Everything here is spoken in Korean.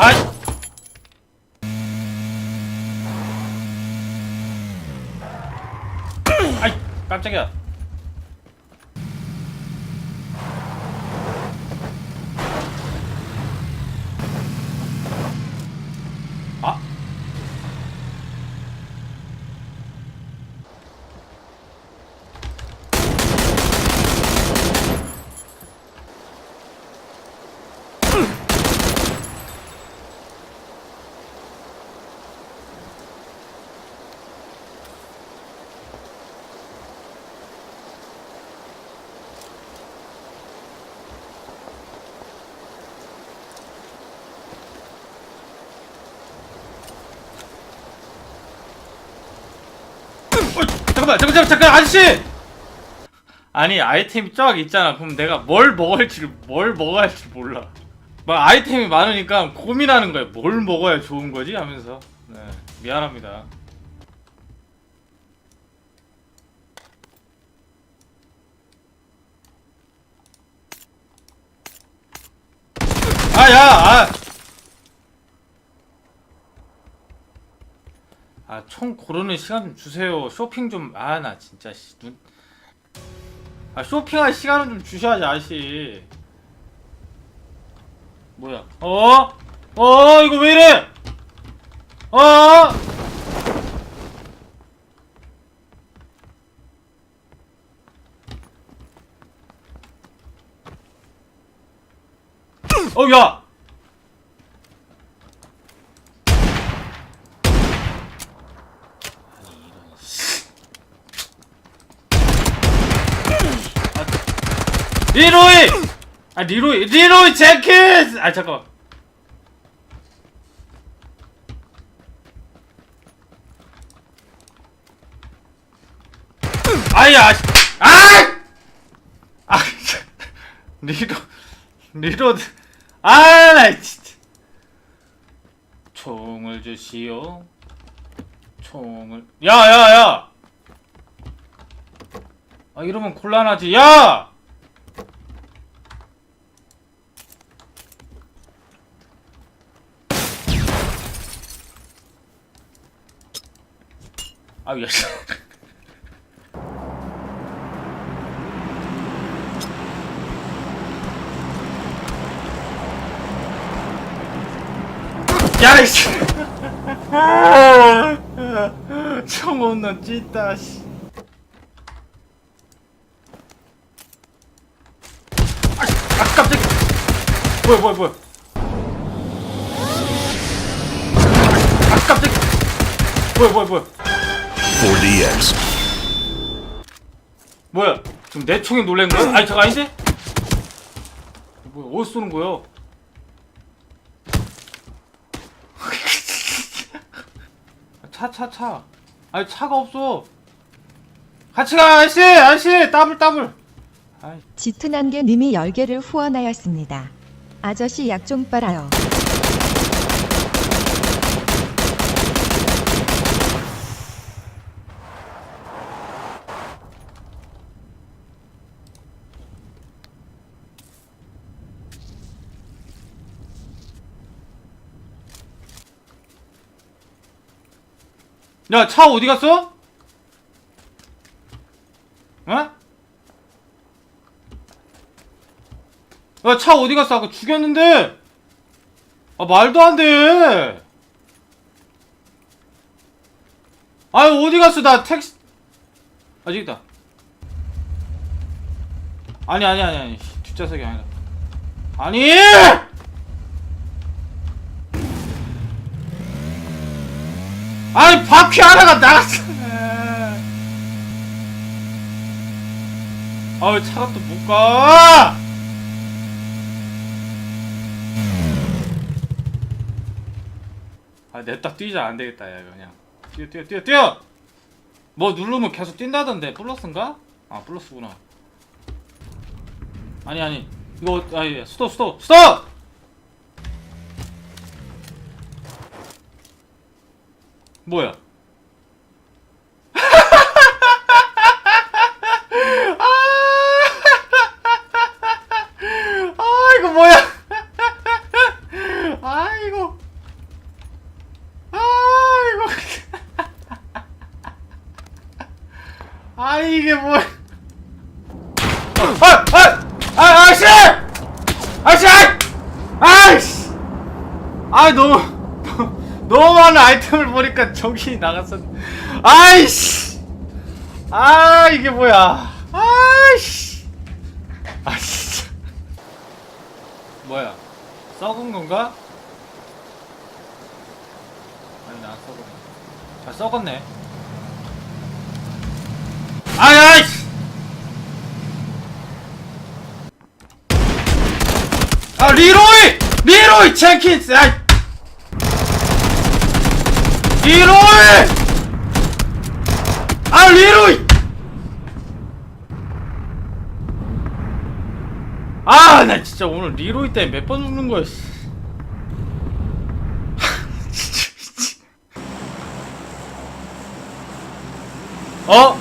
아이. 아이 깜짝이야. 어, 잠깐만, 잠깐, 잠깐, 아저씨! 아니, 아이템이 쫙 있잖아. 그럼 내가 뭘 할지, 뭘 먹어야 할지 몰라. 막 아이템이 많으니까 고민하는 거야. 뭘 먹어야 좋은 거지? 하면서. 네, 미안합니다. 아, 야, 아! 아, 총 고르는 시간 좀 주세요. 쇼핑 좀, 아, 나 진짜, 씨, 눈. 아, 쇼핑할 시간은 좀 주셔야지, 아저씨. 뭐야? 어? 어, 이거 왜 이래? 어? 어, 야! 리로이! 아 리로이 리로이 젠킨스! 아 잠깐. 아야, 아! 아, 리로 리로 아, 나 진짜. 총을 주시오. 총을. 야, 야, 야. 아 이러면 곤란하지. 야! 아, 야. 야, 이씨. 총 없는 찐따, 씨. 아, 아, 깜짝 뭐야, 뭐야, 뭐야. 아, 깜짝 뭐야, 뭐야, 뭐야. 4DX. 뭐야? 지금 내 총에 놀란 거야? 아니 잠깐 아닌데? 뭐야? 어디서 쏘는 거야? 차, 차, 차. 아니 차가 없어. 같이 가, 아저씨, 아저씨, 따블, 따블. 아이, 짙은 안개 님이 10개를 후원하였습니다. 아저씨 약 좀 빨아요. 야, 차 어디 갔어? 어? 야, 차 어디 갔어? 아까 죽였는데. 아, 말도 안 돼. 아유, 어디 갔어? 나 택시. 아, 저기 있다. 아니, 아니, 아니, 아니. 씨, 뒷좌석이 아니라. 아니! 아니, 바퀴 하나가 나갔어. 아왜 차가 또 못 가? 아 냅다 뛰자 안 되겠다 야 그냥 뛰어 뛰어 뛰어 뛰어 뭐 누르면 계속 뛴다던데 플러스인가? 아 플러스구나 아니 아니 이거 아니 스톱 스톱 스톱 뭐야 아 이거 뭐야? 아이고. 아이고. 아 이게 뭐야 아! 아! 아! 아씨! 아씨! 아이씨! 아 너무 너무- 많은 아이템을 보니까 정신이 나갔어. 아이씨! 아 이게 뭐야? 아이씨! 아 진짜. 뭐야? 썩은 건가? 아니 나 썩었네. 잘 썩었네. 아이 아이씨! 아 리로이! 리로이! 젠킨스! 아이 리로이! 아 리로이! 아나 진짜 오늘 리로이 때문에 몇 번 죽는 거야 씨. 어?